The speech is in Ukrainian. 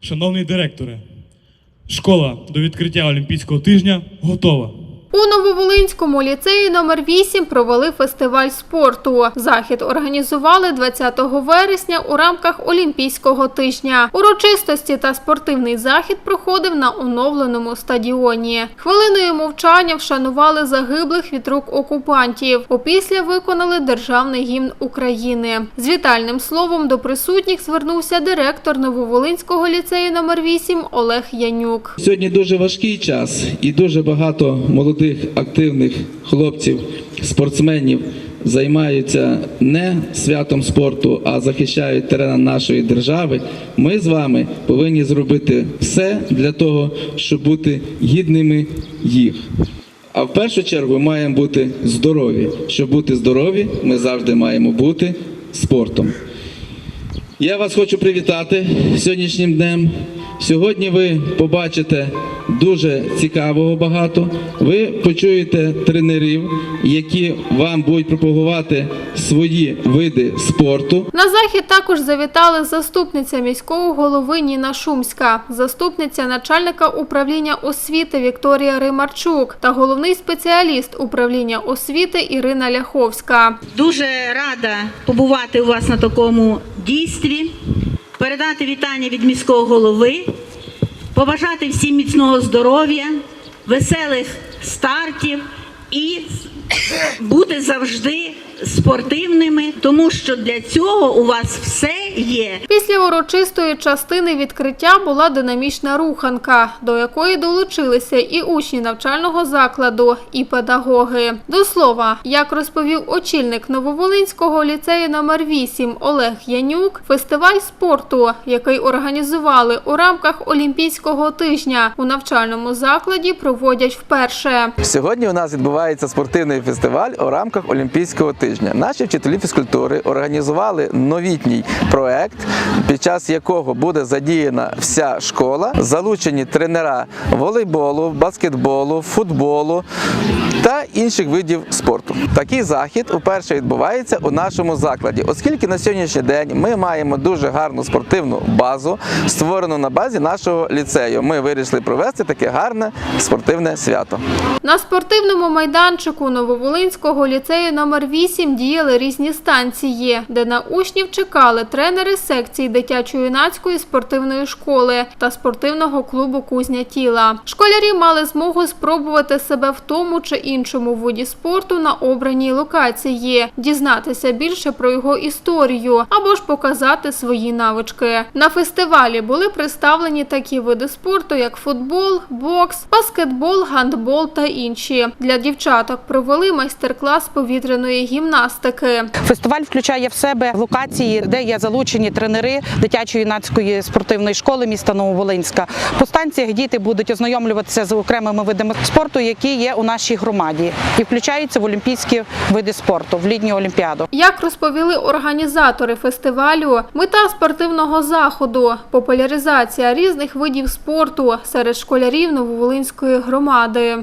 Шановний директоре, школа до відкриття Олімпійського тижня готова. У Нововолинському ліцеї номер 8 провели фестиваль спорту. Захід організували 20 вересня у рамках Олімпійського тижня. Урочистості та спортивний захід проходив на оновленому стадіоні. Хвилиною мовчання вшанували загиблих від рук окупантів. Опісля виконали державний гімн України. З вітальним словом до присутніх звернувся директор Нововолинського ліцею номер 8 Олег Янюк. Сьогодні дуже важкий час, і дуже багато молодих активних хлопців, спортсменів займаються не святом спорту, а захищають терен нашої держави. Ми з вами повинні зробити все для того, щоб бути гідними їх. А в першу чергу маємо бути здорові. Щоб бути здорові, ми завжди маємо бути спортом. Я вас хочу привітати сьогоднішнім днем. Сьогодні ви побачите дуже цікавого багато. Ви почуєте тренерів, які вам будуть пропагувати свої види спорту. На захід також завітали заступниця міського голови Ніна Шумська, заступниця начальника управління освіти Вікторія Римарчук та головний спеціаліст управління освіти Ірина Ляховська. Дуже рада побувати у вас на такому дійстві, передати вітання від міського голови, побажати всім міцного здоров'я, веселих стартів і бути завжди спортивними, тому що для цього у вас все є. Після урочистої частини відкриття була динамічна руханка, до якої долучилися і учні навчального закладу, і педагоги. До слова, як розповів очільник Нововолинського ліцею номер 8 Олег Янюк, фестиваль спорту, який організували у рамках Олімпійського тижня у навчальному закладі, проводять вперше. Сьогодні у нас відбувається спортивний фестиваль у рамках Олімпійського тижня. Наші вчителі фізкультури організували новітній проект, під час якого буде задіяна вся школа, залучені тренера волейболу, баскетболу, футболу та інших видів спорту. Такий захід уперше відбувається у нашому закладі, оскільки на сьогоднішній день ми маємо дуже гарну спортивну базу, створену на базі нашого ліцею. Ми вирішили провести таке гарне спортивне свято. На спортивному майданчику Нововолинського ліцею номер 8 діяли різні станції, де на учнів чекали тренери секції дитячо-юнацької спортивної школи та спортивного клубу Кузня тіла. Школярі мали змогу спробувати себе в тому чи іншому виді спорту на обраній локації, дізнатися більше про його історію або ж показати свої навички. На фестивалі були представлені такі види спорту, як футбол, бокс, баскетбол, гандбол та інші. Для дівчаток провели майстер-клас повітряної гімнастики. Фестиваль включає в себе локації, де є залучені тренери дитячо-юнацької спортивної школи міста Нововолинська. По станціях діти будуть ознайомлюватися з окремими видами спорту, які є у нашій громаді, і включаються в олімпійські види спорту в літню олімпіаду. Як розповіли організатори фестивалю, мета спортивного заходу популяризація різних видів спорту серед школярів Нововолинської громади.